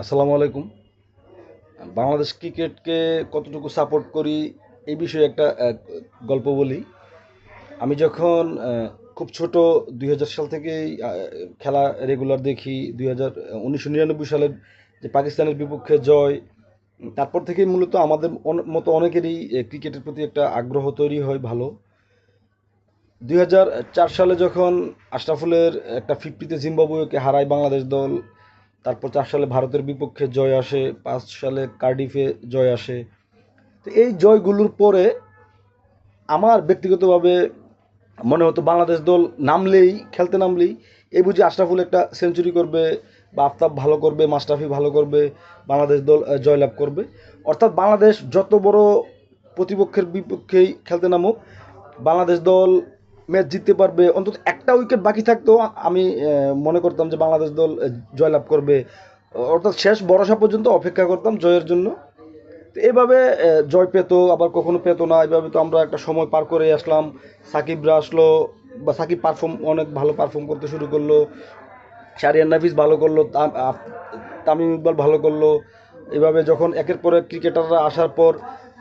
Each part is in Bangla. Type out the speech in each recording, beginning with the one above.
আসসালামু আলাইকুম। বাংলাদেশ ক্রিকেটকে কতটুকু সাপোর্ট করি এই বিষয়ে একটা গল্প বলি। আমি যখন খুব ছোট, দুই হাজার সাল থেকেই খেলা রেগুলার দেখি। দুই হাজার, উনিশশো নিরানব্বই সালের যে পাকিস্তানের বিপক্ষে জয়, তারপর থেকেই মূলত আমাদের মতো অনেকেরই ক্রিকেটের প্রতি একটা আগ্রহ তৈরি হয় ভালো। দুই সালে যখন আশরাফুলের একটা ফিফটিতে জিম্বাবুয়েকে হারায় বাংলাদেশ দল তারপর চার সালে ভারতের বিপক্ষে জয় আসে, পাঁচ সালে কার্ডিফে জয় আসে। তো এই জয়গুলোর পরে আমার ব্যক্তিগতভাবে মনে হতো বাংলাদেশ দল নামলেই, খেলতে নামলেই, এই বুঝি আশরাফুল একটা সেঞ্চুরি করবে, বা আফতাব ভালো করবে মাস্টাফি ভালো করবে, বাংলাদেশ দল জয়লাভ করবে। অর্থাৎ বাংলাদেশ যত বড় প্রতিপক্ষের বিপক্ষেই খেলতে নামুক, বাংলাদেশ দল ম্যাচ জিততে পারবে। অন্তত একটা উইকেট বাকি থাকতো আমি মনে করতাম যে বাংলাদেশ দল জয়লাভ করবে। অর্থাৎ শেষ ভরসা পর্যন্ত অপেক্ষা করতাম জয়ের জন্য। তো এভাবে জয় পেতো, আবার কখনো পেতো না। এভাবে তো আমরা একটা সময় পার করে আসলাম। সাকিবরা আসলো, বা সাকিব পারফর্ম অনেক ভালো পারফর্ম করতে শুরু করল। শারিয়ান নাফিস ভালো করল তামিম ইকবাল ভালো করল। এভাবে যখন একের পর এক ক্রিকেটাররা আসার পর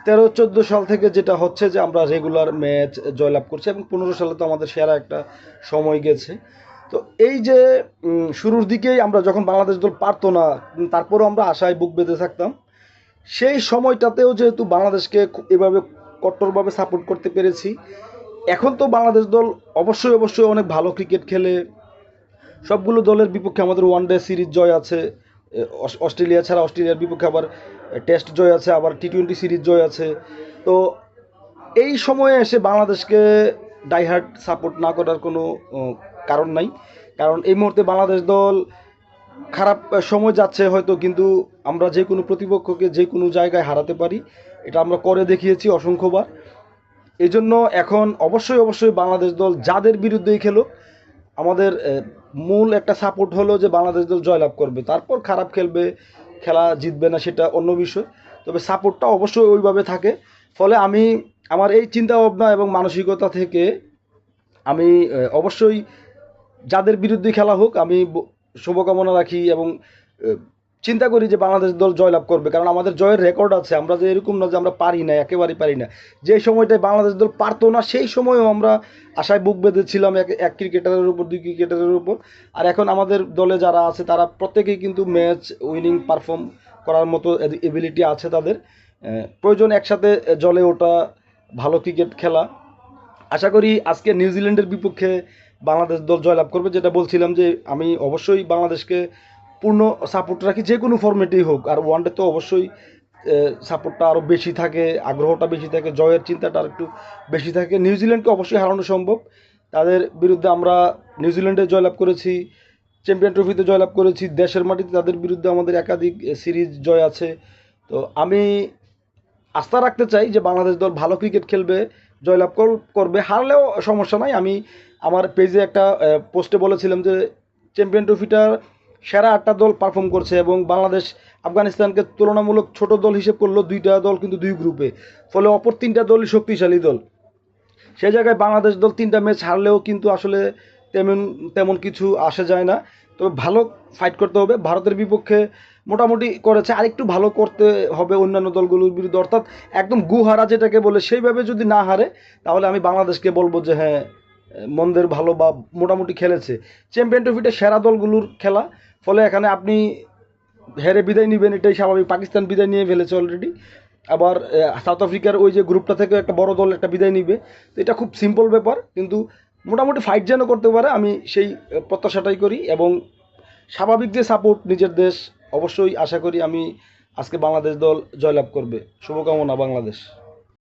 তেরো, চোদ্দ সাল থেকে যেটা হচ্ছে যে আমরা রেগুলার ম্যাচ জয়লাভ করছি এবং পনেরো সালে তো আমাদের সেরা একটা সময় গেছে। তো এই যে শুরুর দিকেই আমরা যখন বাংলাদেশ দল পারতো না তারপরেও আমরা আশায় বুক বেঁধে থাকতাম। সেই সময়টাতেও যেহেতু বাংলাদেশকে এভাবে কট্টরভাবে সাপোর্ট করতে পেরেছি, এখন তো বাংলাদেশ দল অবশ্যই অবশ্যই অনেক ভালো ক্রিকেট খেলে। সবগুলো দলের বিপক্ষে আমাদের ওয়ান ডে সিরিজ জয় আছে। অস্ট্রেলিয়া ছাড়া অস্ট্রেলিয়ার বিপক্ষে আবার টেস্ট জয় আছে, আবার টি টোয়েন্টি সিরিজ জয় আছে। তো এই সময়ে এসে বাংলাদেশকে ডাইহার্ট সাপোর্ট না করার কোনো কারণ নাই। কারণ এই মুহূর্তে বাংলাদেশ দল খারাপ সময় যাচ্ছে হয়তো, কিন্তু আমরা যে কোনো প্রতিপক্ষকে যে কোনো জায়গায় হারাতে পারি। এটা আমরা করে দেখিয়েছি অসংখ্যবার। এই জন্য এখন অবশ্যই অবশ্যই বাংলাদেশ দল যাদের বিরুদ্ধেই খেলো আমাদের মূল একটা সাপোর্ট হলো যে বাংলাদেশ দল জয়লাভ করবে। তারপর খারাপ খেলবে, খেলা জিতবে না সেটা অন্য বিষয়। তবে সাপোর্টটা অবশ্যই ওইভাবে থাকে। ফলে আমি আমার এই চিন্তা ভাবনা এবং মানসিকতা থেকে আমি অবশ্যই যাদের বিরুদ্ধে খেলা হোক, আমি শুভকামনা রাখি এবং চিন্তা করি যে বাংলাদেশ দল জয়লাভ করবে, কারণ আমাদের জয়ের রেকর্ড আছে। আমরা যে এরকম না যে আমরা পারি না একেবারেই পারি না যে সময়টায় বাংলাদেশ দল পারতো না, সেই সময়ও আমরা আশায় বুক বেঁধেছিলাম এক এক ক্রিকেটারের উপর, দুই ক্রিকেটারের উপর। আর এখন আমাদের দলে যারা আছে, তারা প্রত্যেকেই কিন্তু ম্যাচ উইনিং পারফর্ম করার মতো এবিলিটি আছে তাদের। প্রয়োজন একসাথে জলে ওঠা, ভালো ক্রিকেট খেলা। আশা করি আজকে নিউজিল্যান্ডের বিপক্ষে বাংলাদেশ দল জয়লাভ করবে। যেটা বলছিলাম যে আমি অবশ্যই বাংলাদেশকে পূর্ণ সাপোর্ট রাখি, যে কোনো ফর্মেটেই হোক। আর ওয়ানডে তো অবশ্যই সাপোর্টটা আরও বেশি থাকে, আগ্রহটা বেশি থাকে, জয়ের চিন্তাটা আর একটু বেশি থাকে। নিউজিল্যান্ডকে অবশ্যই হারানো সম্ভব। তাদের বিরুদ্ধে আমরা নিউজিল্যান্ডে জয়লাভ করেছি, চ্যাম্পিয়ন ট্রফিতে জয়লাভ করেছি, দেশের মাটিতে তাদের বিরুদ্ধে আমাদের একাধিক সিরিজ জয় আছে। তো আমি আস্থা রাখতে চাই যে বাংলাদেশ দল ভালো ক্রিকেট খেলবে, জয়লাভ কর- করবে। হারলেও সমস্যা নাই। আমি আমার পেজে একটা পোস্টে বলেছিলাম যে চ্যাম্পিয়ন ট্রফিটার সেরা আটটা দল পারফর্ম করছে এবং বাংলাদেশ আফগানিস্তানকে তুলনামূলক ছোট দল হিসেব করল দুইটা দল কিন্তু দুই গ্রুপে ফলে অপর তিনটা দলই শক্তিশালী দল। সে জায়গায় বাংলাদেশ দল তিনটা ম্যাচ হারলেও কিন্তু আসলে তেমন তেমন কিছু আসে যায় না। তবে ভালো ফাইট করতে হবে। ভারতের বিপক্ষে মোটামুটি করেছে। আরেকটু ভালো করতে হবে অন্যান্য দলগুলোর বিরুদ্ধে। অর্থাৎ একদম গুহারা যেটাকে বলে, সেইভাবে যদি না হারে, তাহলে আমি বাংলাদেশকে বলব যে হ্যাঁ মন্দের ভালো বা মোটামুটি খেলেছে। চ্যাম্পিয়ন ট্রফিটা সেরা দলগুলোর খেলা। ফলে এখানে আপনি হেরে বিদায় নেবেন, এটাই স্বাভাবিক। পাকিস্তান বিদায় নিয়ে ফেলেছে অলরেডি আবার সাউথ আফ্রিকার ওই যে গ্রুপটা থেকে একটা বড় দল একটা বিদায় নিবে। তো এটা খুব সিম্পল ব্যাপার, কিন্তু মোটামুটি ফাইট যেন করতে পারে, আমি সেই প্রত্যাশাটাই করি এবং স্বাভাবিক যে সাপোর্ট নিজের দেশ, অবশ্যই আশা করি আমি আজকে বাংলাদেশ দল জয়লাভ করবে। শুভকামনা বাংলাদেশ।